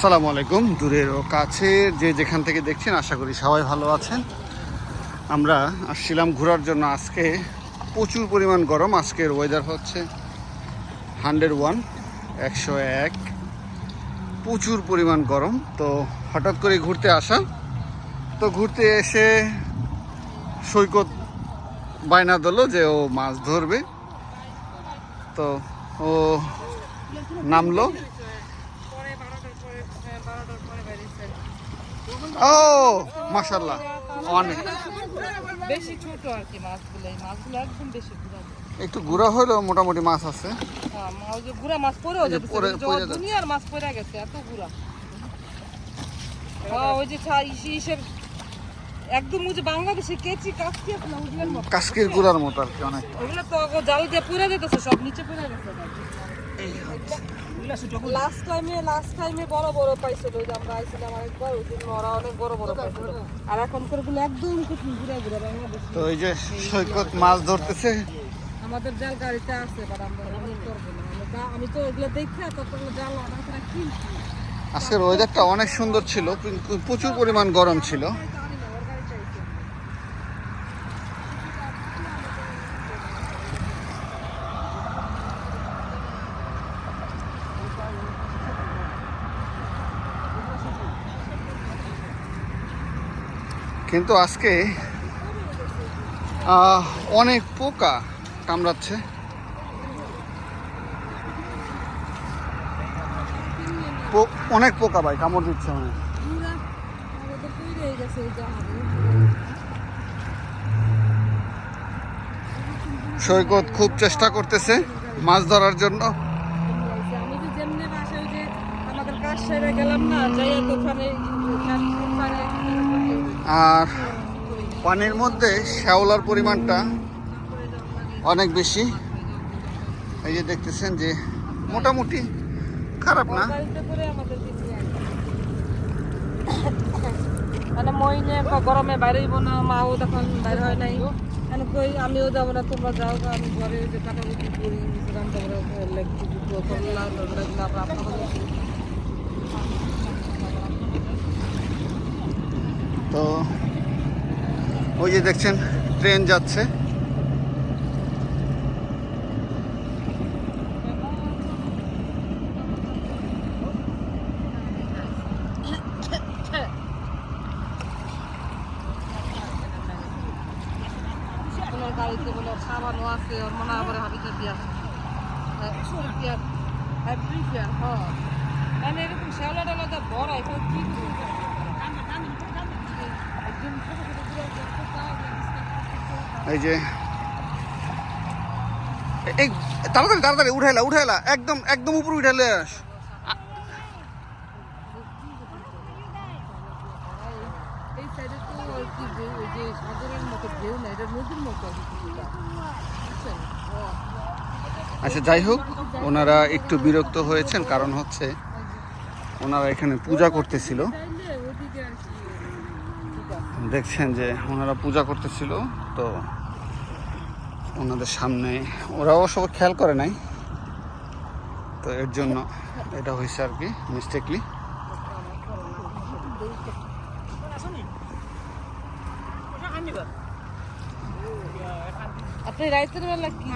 আসসালামু আলাইকুম। দূরের ও কাছের যে যেখান থেকে দেখছেন, আশা করি সবাই ভালো আছেন। আমরা আসছিলাম ঘোরার জন্য আজকে। প্রচুর পরিমাণ গরম। আজকের ওয়েদার হচ্ছে হান্ড্রেড ওয়ান একশো এক। প্রচুর পরিমাণ গরম। তো হঠাৎ করে ঘুরতে আসা। তো ঘুরতে এসে সৈকত বায়না দিল যে ও মাছ ধরবে। তো ও নামলো পরে বারোটার পরে হ্যাঁ, বারোটার পরে বেরিয়েছেন ও মাশাল্লাহ অনেক। বেশি ছোট আর কি মাছগুলো এই মাছগুলো একদম বেশি গুড়া একটু গুঁড়া হলেও মোটামুটি মাছ আছে। হ্যাঁ, ওই যে গুড়া মাছ পরেও। দুনিয়ার মাছ পরে গেছে এত গুড়া। হ্যাঁ ওই যে ইসের একদম ওই যে বাংলাদেশে কেচি কাচকি আছে না ওগুলোর মতো। কাস্কির গুঁড়ার মতো আর কি অনেক। ওগুলো তো জাল দিয়ে পুড়ে যেতেছে সব নিচে পুড়ে গেছে। লাস্ট টাইমে লাস্ট টাইমে বড় বড় পাইছিল ওই যে আমরা আইছিলাম আরেকবার ওই ওরা অনেক বড় বড় পাইছিল। আর এখন করে গুলো একদম কুচি ঘুরে ঘুরে বাংলাদেশ। তো এই যে সৈকত মাছ ধরতেছে। আমাদের জাল গাড়িতে আছে বাট আমরা আমি করব না। আমি তো এগুলো দেখে জাল কিনছি। আজকের ওয়েদারটা অনেক সুন্দর ছিল কিন্তু প্রচুর পরিমাণ গরম ছিল তাই তো আনি না, ওর গাড়িতে আইছে। কিন্তু আজকে অনেক পোকা কামড়াচ্ছে। অনেক পোকা ভাই কামড় দিচ্ছে অনেক। সৈকত খুব চেষ্টা করতেছে মাছ ধরার জন্য। আমি তো যেমনি বাসায় ওই যে আমাদের কাজ সেরে গেলাম না যাইয়া তো আর পানির মধ্যে শ্যাওলার পরিমাণটা অনেক বেশি। এই যে দেখতেছেন যে মোটামুটি খারাপ না? মানে গরমে মাও বাইরে হয় নাই। আমিও যাব না, তোমরা যাও আমি ঘরে যে কাটাকুটি করি সেখান থেকে লেগছি দুটো করলাম লাগলাম আপনাদের তো ওই যে দেখছেন, ট্রেন যাচ্ছে। গাড়িতে বলে আছে হয় আছে। হ্যাঁ প্রিপেয়ার হ্যাঁ মানে এরকম শ্যাওলা যা বড় এখানে কি করবে? একদম ছোট ছোট করে দেখতে চায় না, এই যে, এই, তাড়াতাড়ি তাড়াতাড়ি, উঠাইলা উঠাইলা, একদম একদম উপরে উঠাইলে আচ্ছা যাই হোক, ওনারা একটু বিরক্ত হয়েছেন, কারণ হচ্ছে ওনারা এখানে পূজা করতেছিল। দেখছেন যে ওনারা পূজা করতেছিল, তো ওনাদের সামনে। ওরাও সব খেয়াল করে নাই। তো এর জন্য এটা হয়েছে আর কি মিস্টেকলি আপনি রাইতের বেলা কি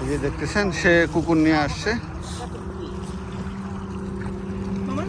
এই যে দেখতেছেন সে কুকুর নিয়ে আসছে।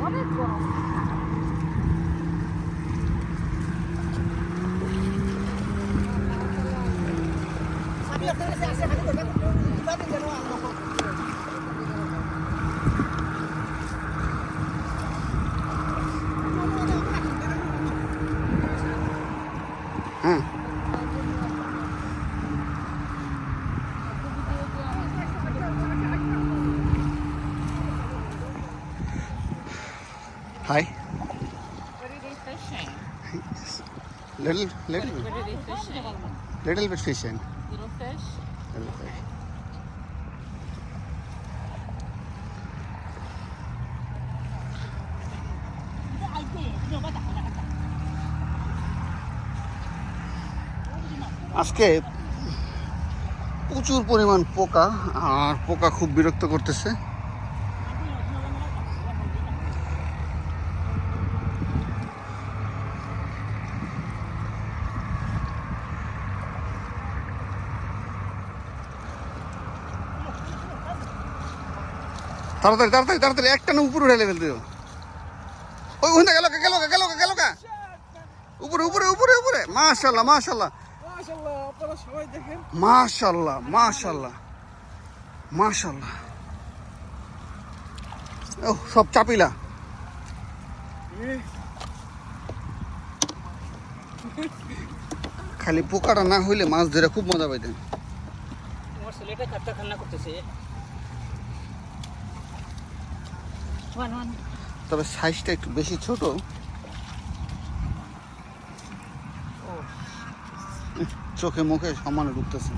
অনেক গরম হ্যাঁ hi What are they fishing? Little little What are they fishing? Little bit fishing Little fish? আজকে প্রচুর পরিমাণ পোকা আর পোকা খুব বিরক্ত করতেছে তাড়াতাড়ি তাড়াতাড়ি তাড়াতাড়ি একটা না উপরে উঠে ফেলতে দিও। ওই ওখানে গেল গেল গেল গেল গা উপরে উপরে উপরে উপরে। মাশাল্লাহ মাশাল্লাহ মাশাল্লাহ মাশাল্লাহ মাশাল্লাহ ও সব চাপিলা। খালি পোকাটা না হইলে মাছ ধরে খুব মজা পাইতেন। ছেলেটা করতেছে ওয়ান ওয়ান তবে সাইজটা একটু বেশি ছোট। চোখে মুখে সমানে ঢুকতেছে।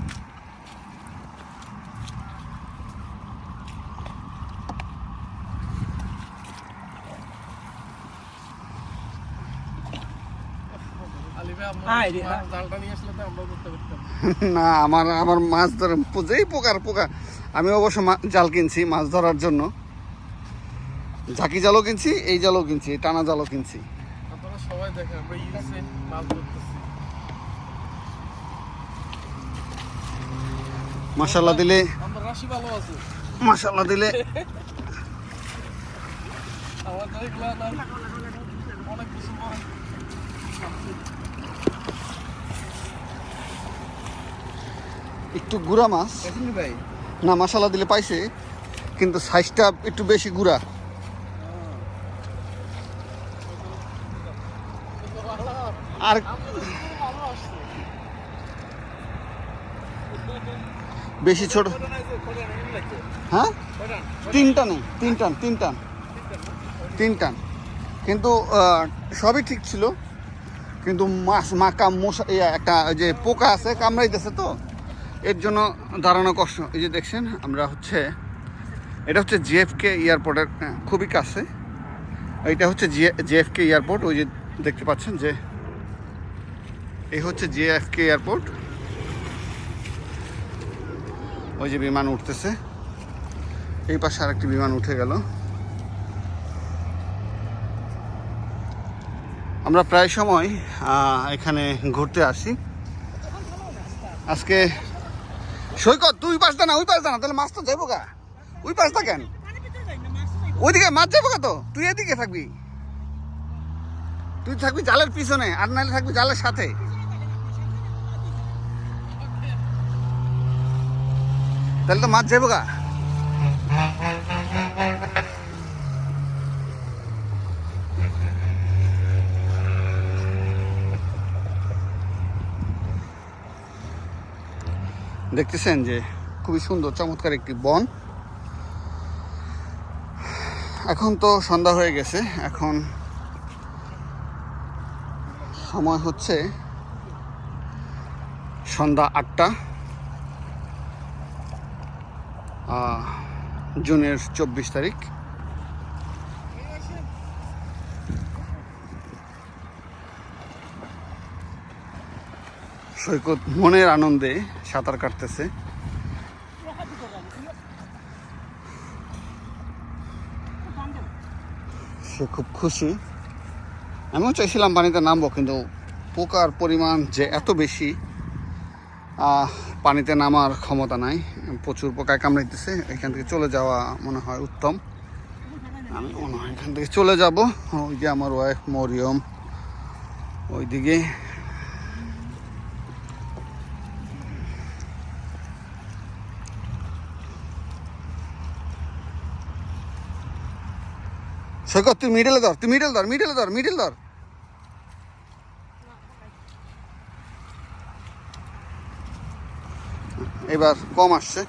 না আমার আমার মাছ ধরে যেই পোকার পোকা। আমি অবশ্য জাল কিনছি মাছ ধরার জন্য। ঝাঁকি জালও কিনছি এই জালও কিনছি টানা জালও কিনছি। আপনারা সবাই দেখেন আমরা ইউএসএ মাছ ধরতেছি। মাসাল্লাহ দিলে আমরা রাশি ভালো আছে। মাসাল্লাহ দিলে আমাদের এগুলা অনেক কিছু একটু গুড়া মাছ। ভাই? না মাসাল্লাহ দিলে পাইছে কিন্তু সাইজটা একটু বেশি গুড়া। আর বেশি ছোট। হ্যাঁ? তিন টানে তিন টান তিন টান। তিন টান। কিন্তু সবই ঠিক ছিল। কিন্তু মাছ মাকা মশা একটা যে পোকা আছে, কামড়াইতেছে তো, এর জন্য দাঁড়ানো কষ্ট। এই যে দেখছেন, আমরা হচ্ছে, এটা হচ্ছে জিএফকে এয়ারপোর্টের খুবই কাছে। এইটা হচ্ছে জিএফকে এয়ারপোর্ট, ওই যে দেখতে পাচ্ছেন যে এই হচ্ছে জিএফকে এয়ারপোর্ট। ওই যে বিমান উঠতেছে। এই পাশে আরেকটি বিমান উঠে গেল। আমরা প্রায় সময় এখানে ঘুরতে আসি। আজকে সৈকত, তুই পাশ না, ওই পাশ না, তাহলে মাছ তো যাইবো গা। ওই পাশ দা কেন? ওইদিকে মাছ যাব গা তো। তুই এদিকে থাকবি। তুই থাকবি জালের পিছনে, আর নাহলে থাকবি জালের সাথে। তাহলে তো মাছ যাব গা। দেখতেছেন যে খুবই সুন্দর, চমৎকার একটি বন। এখন তো সন্ধ্যা হয়ে গেছে, এখন সময় হচ্ছে সন্ধ্যা আটটা। জুনের চব্বিশ তারিখ। সৈকত মনের আনন্দে সাঁতার কাটতেছে। সে খুব খুশি। আমিও চাইছিলাম পানিতে নামবো, কিন্তু পোকার পরিমাণ যে এত বেশি পানিতে নামার ক্ষমতা নাই। প্রচুর পোকায় কামড়াইতেছে। এখান থেকে চলে যাওয়া মনে হয় উত্তম। আমি মনে হয় এখান থেকে চলে যাব। ওই যে আমার ওয়াইফ মরিয়ম। ওইদিকে। সৈকত, তুই মিডলে ধর, তুই মিডল ধর মিডলে ধর মিডল ধর। এবার কম আসছে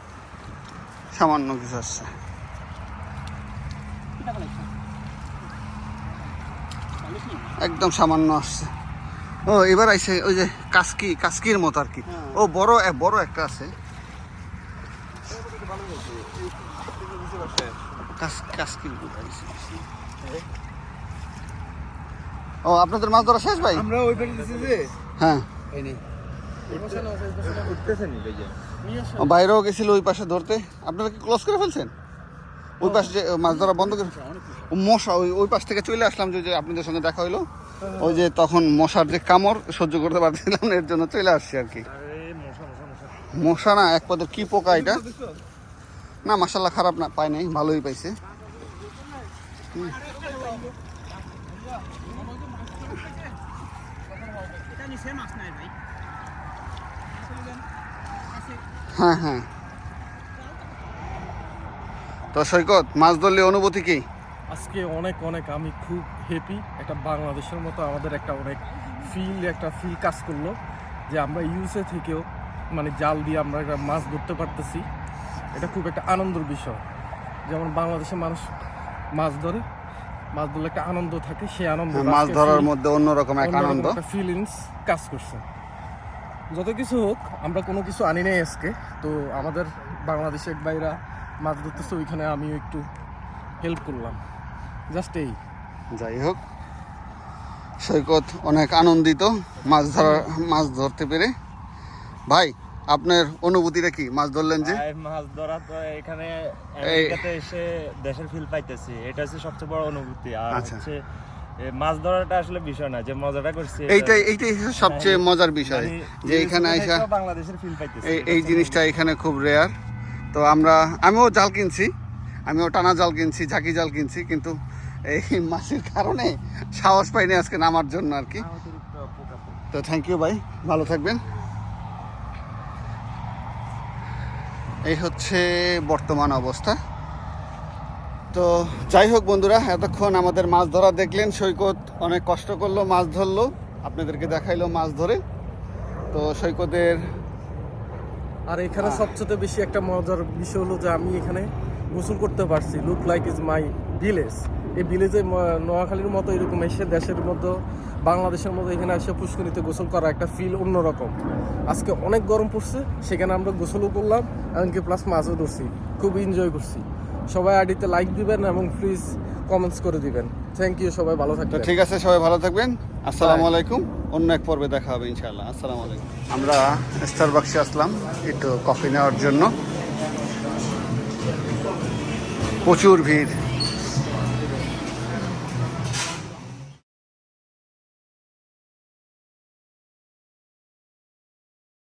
সামান্য কিছু আসছে। একদম সামান্য আসছে। ও এবার আইসে ওই যে কাস্কি কাস্কির মতো আর কি। ও বড় বড় একটা আছে। মতো। ও আপনাদের মাছ ধরা শেষ ভাই? আমরা ওই পেটে দিছি যে। হ্যাঁ। এই নেই বাইরেও গেছিল ওই পাশে ধরতে। আপনারা কি ক্লোজ করে ফেলছেন? ওই পাশে যে মাছ ধরা বন্ধ করে মশা, ওই ওই পাশ থেকে চলে আসলাম যে আপনাদের সঙ্গে দেখা হইল। ওই যে তখন মশার যে কামড়, সহ্য করতে পারছিলাম এর জন্য চলে আসছি আর কি। মশা না, এক পদের কি পোকা এটা? না মাসাল্লাহ খারাপ না, পায় নাই, ভালোই পাইছে। হ্যাঁ হ্যাঁ। তো সৈকত মাছ ধরলে অনুভূতি কি? আজকে অনেক অনেক। আমি খুব হ্যাপি একটা বাংলাদেশের মতো আমাদের একটা অনেক ফিল একটা ফিল কাজ করল যে আমরা ইউএসএ থেকেও মানে জাল দিয়ে আমরা একটা মাছ ধরতে পারতেছি। এটা খুব একটা আনন্দের বিষয়। যেমন বাংলাদেশের মানুষ মাছ ধরে মাছ ধরলে একটা আনন্দ থাকে সেই আনন্দ হ্যাঁ, মাছ ধরার মধ্যে অন্যরকম এক আনন্দ। ফিলিংস কাজ করছে। যত কিছু হোক আমরা কোনো কিছু আনি নাই আজকে। তো আমাদের বাংলাদেশের বাইরা মাছ ধরতেছে ওইখানে আমিও একটু হেল্প করলাম। জাস্ট এই। যাই হোক সৈকত অনেক আনন্দিত মাছ ধরা মাছ ধরতে পেরে। ভাই আপনার অনুভূতিটা কি? মাছ ধরলেন যে? মাছ ধরা তো এখানে আমেরিকাতে এসে দেশের ফিল পাইতেছি। এটা হচ্ছে সবচেয়ে বড় অনুভূতি। আর আচ্ছা। হচ্ছে মাছ ধরাটা আসলে বিষয় না যে মজাটা করছি এইটাই এইটাই সবচেয়ে মজার বিষয় মানে যে এখানে আইসা বাংলাদেশের ফিল পাইতেছি এই জিনিসটা এখানে খুব রেয়ার তো আমরা আমিও জাল কিনছি আমিও টানা জাল কিনছি ঝাঁকি জাল কিনছি কিন্তু এই মাছের কারণে সাহস পাইনি আজকে নামার জন্য আর কি। তো থ্যাংক ইউ ভাই ভালো থাকবেন। এই হচ্ছে বর্তমান অবস্থা। তো যাই হোক বন্ধুরা এতক্ষণ আমাদের মাছ ধরা দেখলেন। সৈকত অনেক কষ্ট করল মাছ ধরলো। আপনাদেরকে দেখাইলো মাছ ধরে। তো সৈকতের আর এখানে সবচেয়ে বেশি একটা মজার বিষয় হলো যে আমি এখানে গোসল করতে পারছি। Look like is my village এই ভিলেজে নোয়াখালীর মতো এরকম এসে দেশের মতো বাংলাদেশের মতো এখানে এসে পুষ্করিতে গোসল করা একটা ফিল অন্যরকম। আজকে অনেক গরম পড়ছে সেখানে আমরা গোসলও করলাম এমনকি প্লাস মাছও ধরছি। খুব এনজয় করছি। সবাই আইডিতে লাইক দিবেন এবং প্লিজ কমেন্টস করে দিবেন। থ্যাংক ইউ সবাই ভালো থাকবেন। ঠিক আছে সবাই ভালো থাকবেন। আসসালামু আলাইকুম। অন্য এক পর্বে দেখা হবে ইনশাআল্লাহ। আসসালামু আলাইকুম। আমরা স্টার বাক্সে আসলাম একটু কফি নেওয়ার জন্য। প্রচুর ভিড়।